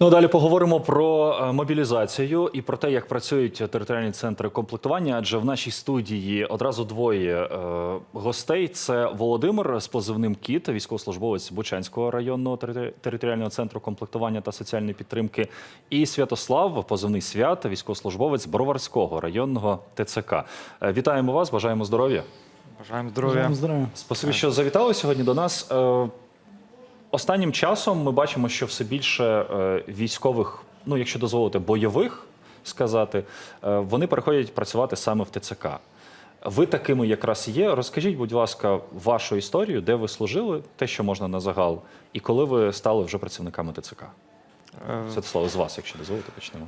Ну, далі поговоримо про е, мобілізацію і про те, як працюють територіальні центри комплектування. Адже в нашій студії одразу двоє е, гостей: це Володимир з позивним Кіт, військовослужбовець Бучанського районного територіального центру комплектування та соціальної підтримки, і Святослав, позивний свят, військовослужбовець Броварського районного ТЦК. Е, Вітаємо вас, бажаємо здоров'я. Бажаємо здоров'я. Бажаємо здоров'я. Спасибі, що завітали сьогодні до нас. Останнім часом ми бачимо, що все більше е, військових, ну якщо дозволити, бойових сказати, е, вони переходять працювати саме в ТЦК. Ви такими якраз є. Розкажіть, будь ласка, вашу історію, де ви служили, те, що можна на загал, і коли ви стали вже працівниками ТЦК. Е, Святослав, з вас, якщо дозволите, почнемо.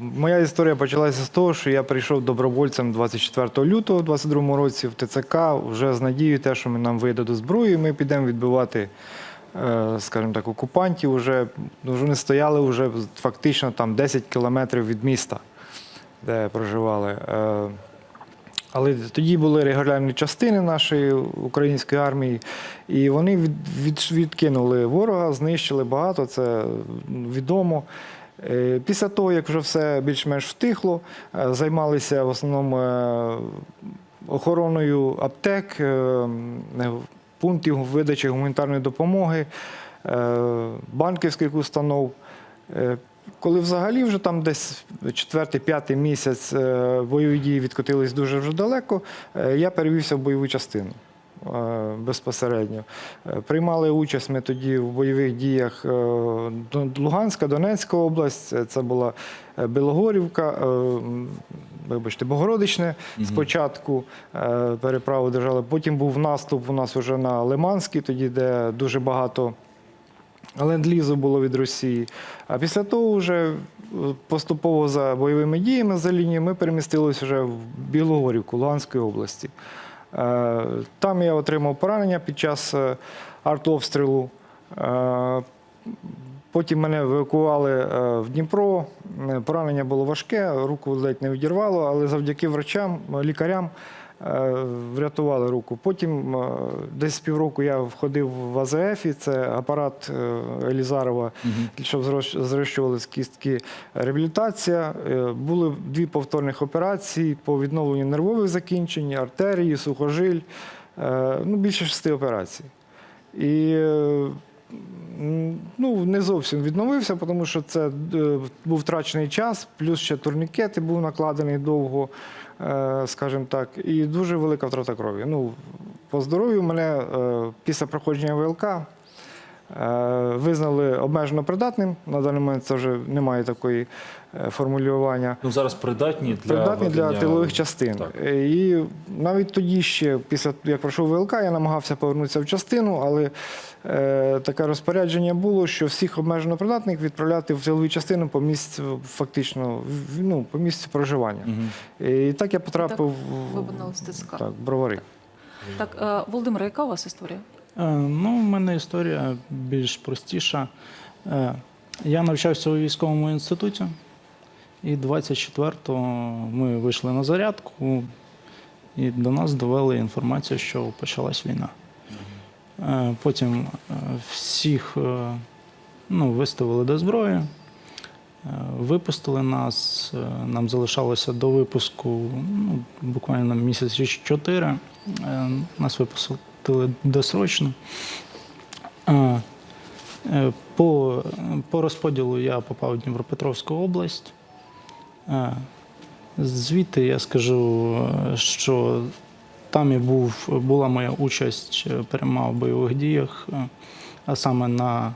Моя історія почалася з того, що я прийшов добровольцем 24 лютого у 22 році в ТЦК вже з надією, те, що нам видадуть зброю, і ми підемо відбивати, скажімо так, окупантів. Уже, ну, вони стояли вже фактично там 10 кілометрів від міста, де проживали. Е, Але тоді були регулярні частини нашої української армії, і вони від, від, відкинули ворога, знищили багато, це відомо. Е, Після того, як вже все більш-менш втихло, е, займалися в основному е, охороною аптек, е, е, пунктів видачі гуманітарної допомоги, е, банківських установ. Е, Коли взагалі вже там десь четвертий-п'ятий місяць е, бойові дії відкотились дуже вже далеко, я перевівся в бойову частину безпосередньо. Е, Приймали участь ми тоді в бойових діях е, Луганська, Донецька область, е, це була е, Білогорівка, е, вибачте, Богородичне спочатку е, переправу держали. Потім був наступ у нас вже на Лиманський, тоді, де дуже багато ленд-лізу було від Росії. А після того вже е, поступово за бойовими діями за лінією ми перемістилися вже в Білогорівку Луганської області. Е, Там я отримав поранення під час е, артобстрілу. Е, Потім мене евакуували е, в Дніпро. Поранення було важке, руку ледь не відірвало, але завдяки врачам, лікарям врятували руку. Потім е, десь півроку я входив в АЗФ, і це апарат е, Елізарова, щоб зрощ- зрощувались кістки. Реабілітація. Е, Були дві повторних операції по відновленню нервових закінчень, артерії, сухожиль. Е, Ну, більше шести операцій. І е, ну, не зовсім відновився, тому що це е, був втрачений час, плюс ще турнікети був накладений довго, е, скажімо так, і дуже велика втрата крові. Ну, по здоров'ю мене е, після проходження ВЛК визнали обмежено придатним. На даний момент це вже немає такої е, формулювання. Ну зараз придатні для Придатні для тилових частин. Так. Е, І навіть тоді ще, після як пройшов ВЛК, я намагався повернутися в частину, але е, таке розпорядження було, що всіх обмежено придатних відправляти в тилові частини по місцю, фактично, в- ну, по місцю проживання. Мгм. І так я потрапив в- Ви опинились в ТЦК. так, в бровари. Так, е, Володимир, яка у вас історія? Е, Ну, в мене історія більш простіша. Е, Я навчався у військовому інституті, і 24-го ми вийшли на зарядку, і до нас довели інформацію, що почалась війна. Е, Потім всіх ну, виставили до зброї, випустили нас. Нам залишалося до випуску ну, буквально місяці чотири. Е, Нас випустили досрочно. Е, По, по розподілу я попав в Дніпропетровську область. Звідти я скажу, що там і був, була моя участь, е, пряма в бойових діях, е, а саме на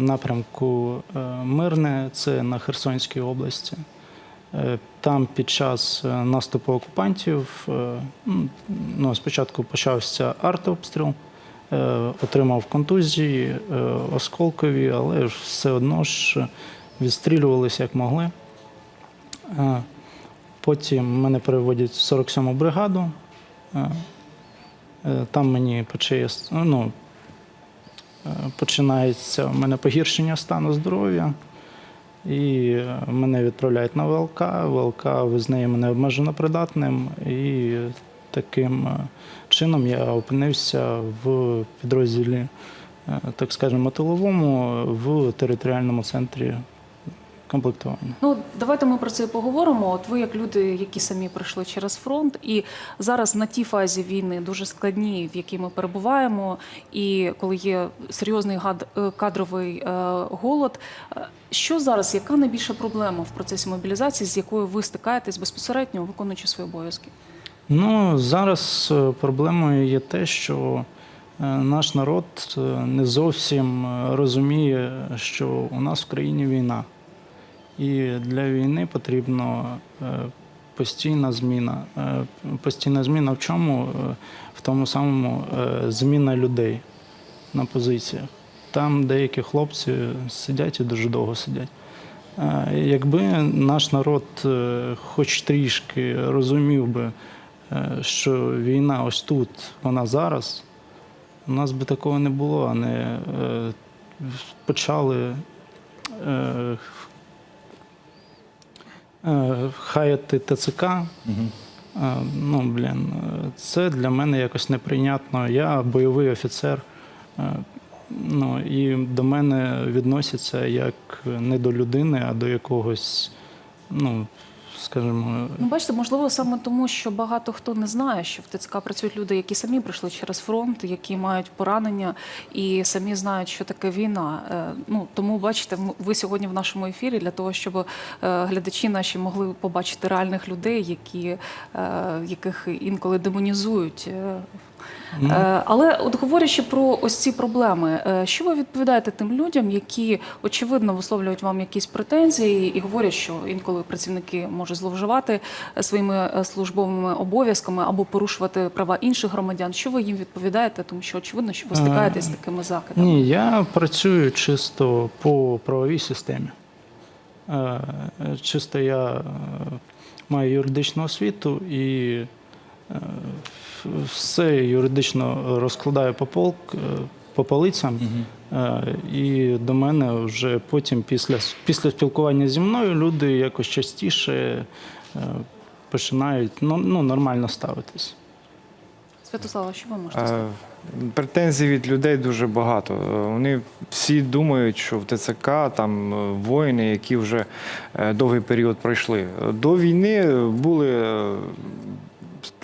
напрямку Мирне, це на Херсонській області. Е, Там під час е, наступу окупантів е, ну, спочатку почався артобстріл, отримав контузії, осколкові, але все одно ж відстрілювалися як могли. Потім мене переводять в 47-му бригаду. Там мені ну, починається в мене погіршення стану здоров'я. І е, мене відправляють на ВЛК. ВЛК визнає мене обмежено придатним. І таким е, чином я опинився в підрозділі е, так скажемо, тиловому в територіальному центрі комплектування. Ну, давайте ми про це поговоримо. От ви, як люди, які самі пройшли через фронт, і зараз на тій фазі війни дуже складній, в якій ми перебуваємо, і коли є серйозний гад- е, кадровий е, голод. е, Що зараз, яка найбільша проблема в процесі мобілізації, з якою ви стикаєтесь безпосередньо, виконуючи свої обов'язки? Ну, зараз проблемою є те, що наш народ не зовсім розуміє, що у нас в країні війна. І для війни потрібна постійна зміна. Е, Постійна зміна в чому? Е, В тому самому е, зміна людей на позиціях. Там деякі хлопці сидять і дуже довго сидять. Е, Якби наш народ е, хоч трішки розумів би, е, що війна ось тут, вона зараз, у нас би такого не було, а не е, почали е, е, хаяти ТЦК. Мгм. Е, Ну, блін, е, це для мене якось неприйнятно. Я бойовий офіцер. е, Ну, і до мене відносяться як не до людини, а до якогось, ну, скажімо, Ну, бачите, можливо, саме тому, що багато хто не знає, що в ТЦК працюють люди, які самі пройшли через фронт, які мають поранення і самі знають, що таке війна. Е, Ну тому бачите, ви сьогодні в нашому ефірі для того, щоб е, глядачі наші могли побачити реальних людей, які е, яких інколи демонізують. Е, Але от говорячи про ось ці проблеми, е, що ви відповідаєте тим людям, які очевидно висловлюють вам якісь претензії і говорять, що інколи працівники можуть зловживати е, своїми службовими обов'язками або порушувати права інших громадян. Що ви їм відповідаєте? Тому що очевидно, що ви стикаєтесь з такими закидами. Ні, я працюю чисто по правовій системі. Чисто я маю юридичну освіту і все юридично розкладаю по полк, е, по полицям. Е, І до мене вже потім, після, після спілкування зі мною, люди якось частіше е, починають ну, ну, нормально ставитись. Святослава, що ви можете сказати? Претензій від людей дуже багато. Вони всі думають, що в ТЦК там воїни, які вже довгий період пройшли. До війни були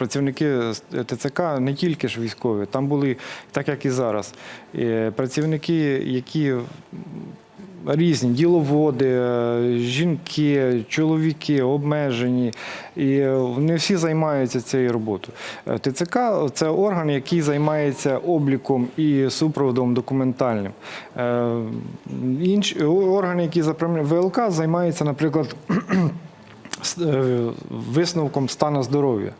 працівники ТЦК не тільки ж військові, там були, так як і зараз, е, працівники, які різні діловоди, е, жінки, чоловіки обмежені, і е, не всі займаються цією роботою. Е, ТЦК це орган, який займається обліком і супроводом документальним. Е, Інші органи, які заправляють ВЛК, займаються, наприклад, е, висновком стану здоров'я.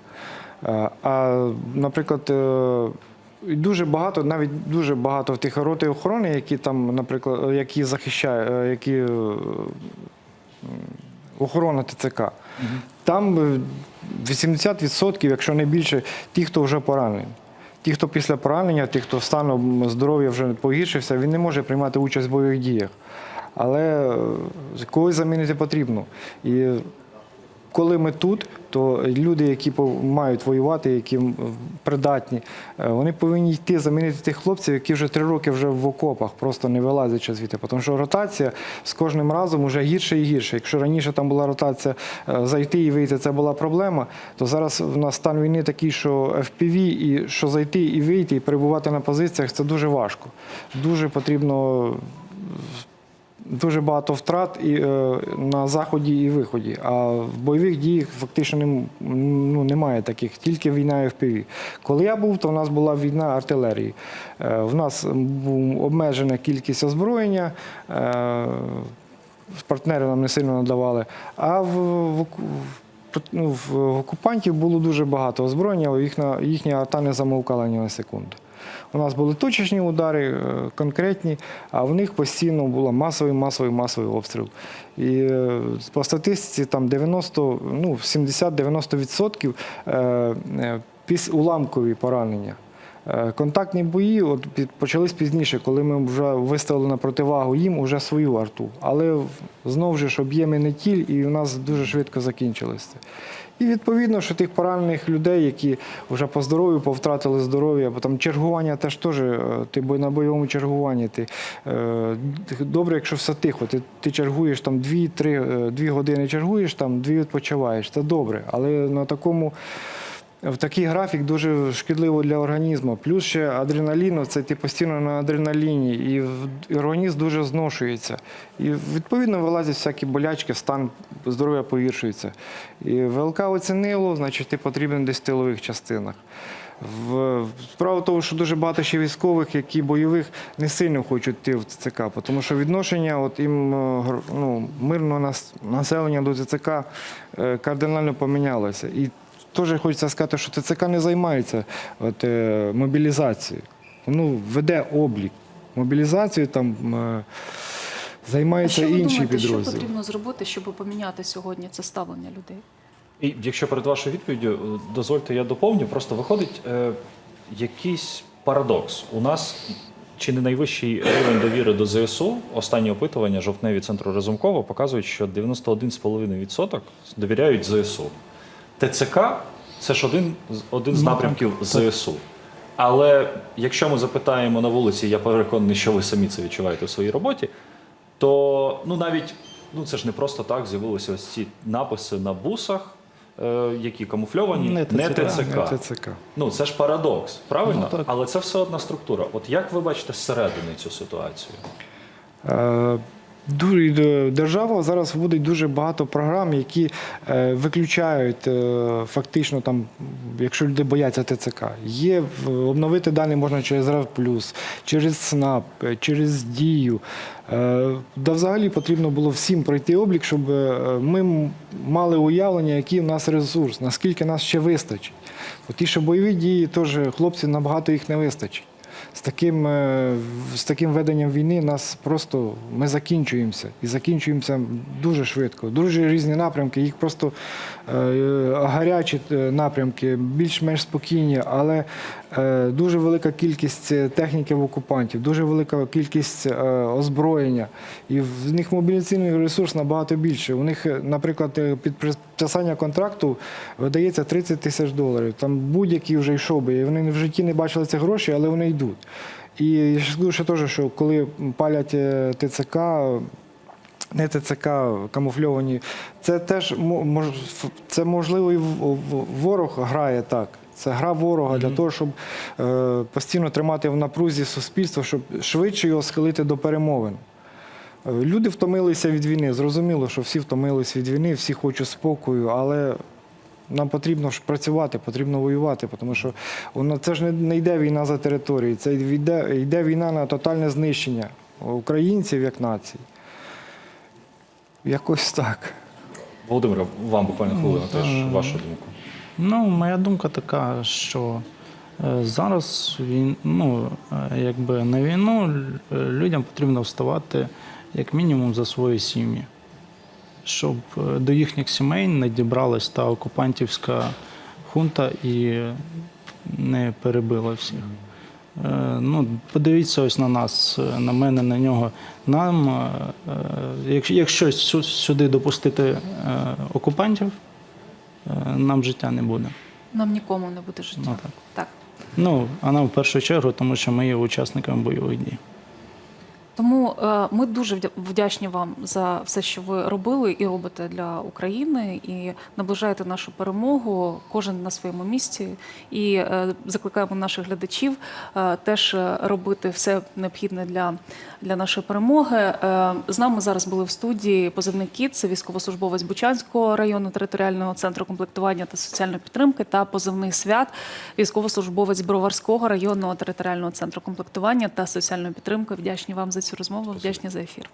Е, А, наприклад, е, дуже багато, навіть дуже багато в тих роти охорони, які там, наприклад, які захищають, які е, охорона ТЦК. Там е, 80%, якщо не більше, ті, хто вже поранений. Ті, хто після поранення, ті, хто станом здоров'я вже погіршився, він не може приймати участь в бойових діях. Але е, когось замінити потрібно. І коли ми тут, то люди, які мають воювати, які придатні, е, вони повинні йти замінити тих хлопців, які вже три роки вже в окопах, просто не вилазячи звідти. Тому що ротація з кожним разом вже гірше і гірше. Якщо раніше там була ротація е, зайти і вийти, це була проблема, то зараз в нас стан війни такий, що FPV, і що зайти і вийти, і перебувати на позиціях, це дуже важко. Дуже потрібно дуже багато втрат і, е, на заході і виході. А в бойових діях фактично нем- ну, немає таких, тільки війна FPV. Коли я був, то в нас була війна артилерії. Е, в нас була обмежена кількість озброєння. Е, партнери нам не сильно надавали. А в, в, в, ну, в окупантів було дуже багато озброєння, їхня, їхня арта не замовкала ні на секунду. У нас були точечні удари, е, конкретні, а в них постійно було масовий, масовий, масовий обстріл. І е, по статистиці там 90, ну, 70-90% е, уламкові поранення. Контактні бої от почались пізніше, коли ми вже виставили на противагу їм уже свою арту. Але знову ж об'єми не ті, і у нас дуже швидко закінчилось це. І відповідно, що тих поранених людей, які вже по здоров'ю повтратили здоров'я, бо там чергування теж теж, е, ти на бойовому чергуванні. Ти, е, добре, якщо все тихо, ти, ти чергуєш там 2-3 дві години чергуєш, там дві відпочиваєш. Це добре. Але на такому. В такий графік дуже шкідливо для організму. Плюс ще адреналіну, це ти постійно на адреналіні, і організм дуже зношується. І відповідно вилазять всякі болячки, стан здоров'я погіршується. І ВЛК оцінило, значить, ти потрібен десь в тилових частинах. В... Справа тому, що дуже багато ще військових, які бойових не сильно хочуть йти в ТЦК, тому що відношення от їм е, ну, мирного населення до ТЦК е, кардинально помінялося. І теж хочеться сказати, що ТЦК не займається от, е, мобілізацією. Ну, веде облік. Мобілізацією там е, А що ви інші думаєте, що підрозділи. потрібно зробити, щоб поміняти сьогодні це ставлення людей? І якщо перед вашою відповіддю е, дозвольте, я доповню. Просто виходить е, якийсь парадокс. У нас чи не найвищий рівень довіри до ЗСУ. Останні опитування жовтневі центру Разумкова показують, що 91,5% довіряють ЗСУ. ТЦК це ж один, один з напрямків ЗСУ. Але якщо ми запитаємо на вулиці, я переконаний, що ви самі це відчуваєте в своїй роботі, то ну навіть ну це ж не просто так з'явилися ось ці написи на бусах, е, які камуфльовані, Не не ТЦК. ТЦК. Не ТЦК. Ну це ж парадокс, правильно? Ну. Але це все одна структура. От як ви бачите зсередини цю ситуацію? Е, держава зараз вводить дуже багато програм, які е, виключають е, фактично там, якщо люди бояться ТЦК. Є обновити дані можна через РЕВ+, через СНАП, е, через Дію. Да взагалі потрібно було всім пройти облік, щоб ми мали уявлення, який в нас ресурс, наскільки нас ще вистачить. Ті, що бойові дії, теж хлопці набагато їх не вистачить. З таким, е, з таким веденням війни нас просто ми закінчуємося і закінчуємося дуже швидко. Дуже різні напрямки, їх просто е, гарячі е, напрямки, більш-менш спокійні, але дуже велика кількість техніки в окупантів, дуже велика кількість озброєння. І в них мобілізаційний ресурс набагато більше. У них, наприклад, під підписання контракту видається 30 тисяч доларів. Там будь-який вже йшов би. І вони в житті не бачили ці гроші, але вони йдуть. І я скажу ще теж, що коли палять е, ТЦК, не ТЦК, камуфльовані, це теж це можливо і ворог грає так. Це гра ворога для того, щоб е, постійно тримати в напрузі суспільство, щоб швидше його схилити до перемовин. Е, Люди втомилися від війни. Зрозуміло, що всі втомились від війни, всі хочуть спокою, але нам потрібно ж працювати, потрібно воювати, тому що воно це ж не, не йде війна за території, це йде, йде війна на тотальне знищення українців як нації. Якось так. Володимире, вам буквально хвилину теж вашу думку. Ну, моя думка така, що е, зараз він, ну, е, якби на війну е, людям потрібно вставати як мінімум за свої сім'ї, щоб е, до їхніх сімей не дібралась та окупантівська хунта і не перебила всіх. Е, Ну, подивіться ось на нас, е, на мене, на нього. Нам, якщо, сюди допустити окупантів, нам життя не буде. Нам нікому не буде життя. Ну, так. так. Ну, а нам в першу чергу, тому що ми є учасниками бойових дій. Тому е, ми дуже вдя- вдячні вам за все, що ви робили і робите для України, і наближаєте нашу перемогу, кожен на своєму місці. І е, закликаємо наших глядачів е, теж робити все необхідне для, для нашої перемоги. З нами зараз були в студії позивний кіт, це військовослужбовець Бучанського району територіального центру комплектування та соціальної підтримки, та позивний свят, військовослужбовець Броварського районного територіального центру комплектування та соціальної підтримки. Вдячні вам за цю розмову. Вдячні за ефір.